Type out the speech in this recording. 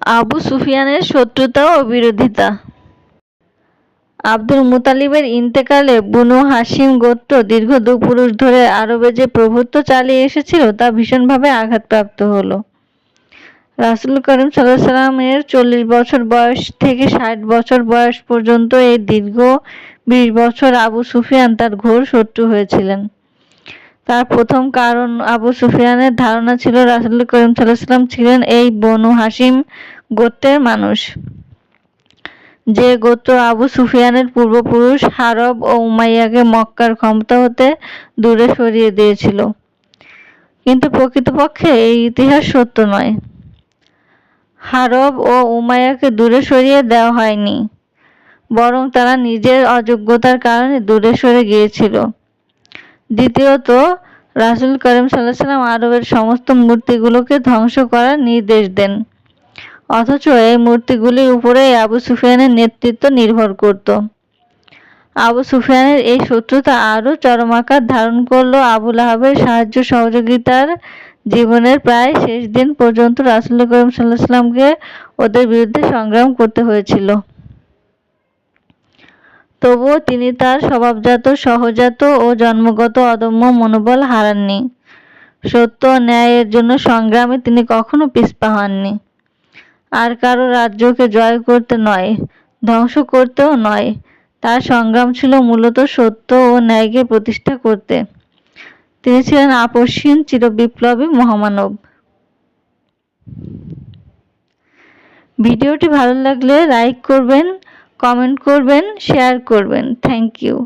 আবু সুফিয়ানের শত্রুতা ও বিরোধিতা। আব্দুল মুতালিবের ইন্তেকালে বুনু হাসিম গোত্র দীর্ঘ দু পুরুষ ধরে আরবে যে প্রভুত্ব চালিয়ে এসেছিল, তা ভীষণভাবে আঘাতপ্রাপ্ত হলো। রাসুল করিম সাল্লামের চল্লিশ বছর বয়স থেকে ষাট বছর বয়স পর্যন্ত এই দীর্ঘ বিশ বছর আবু সুফিয়ান তার ঘোর শত্রু হয়েছিলেন। তার প্রথম কারণ আবু সুফিয়ানের ধারণা ছিল রাসুল করিম সাল্লাম ছিলেন এই বনু হাসিম গোত্রের মানুষ। যে গোত্র আবু সুফিয়ানের পূর্বপুরুষ হারব ও উমাইয়াকে মক্কার ক্ষমতা হতে দূরে সরিয়ে দিয়েছিল। কিন্তু প্রকৃতপক্ষে এই ইতিহাস সত্য নয়। হারব ও উমাইয়াকে দূরে সরিয়ে দেওয়া হয়নি, বরং তারা নিজের অযোগ্যতার কারণে দূরে সরে গিয়েছিল। দ্বিতীয়ত, রাসুল করিম সাল্লাহ সাল্লাম আরবের সমস্ত মূর্তিগুলোকে ধ্বংস করার নির্দেশ দেন। অথচ এই মূর্তিগুলির উপরেই আবু সুফিয়ানের নেতৃত্ব নির্ভর করত। আবু সুফিয়ানের এই শত্রুতা আরও চরম আকার ধারণ করল আবুল আহাবের সাহায্য সহযোগিতার জীবনের প্রায় শেষ দিন পর্যন্ত রাসুল করিম সাল্লাহ সাল্লামকে ওদের বিরুদ্ধে সংগ্রাম করতে হয়েছিল। তবুও তিনি তার স্বভাবজাত, সহজাত ও জন্মগত অদম্য মনোবল হারাননি। সত্য ন্যায়ের জন্য সংগ্রামে তিনি কখনো পিছপা হননি। আর কারও রাজ্যকে জয় করতে নয়, ধ্বংস করতেও নয়। তার সংগ্রাম ছিল মূলত সত্য ও ন্যায়কে প্রতিষ্ঠা করতে। তিনি ছিলেন আপসহীন, চিরবিপ্লবী মহামানব। ভিডিওটি ভালো লাগলে লাইক করবেন কমেন্ট করবেন শেয়ার করবেন। Thank you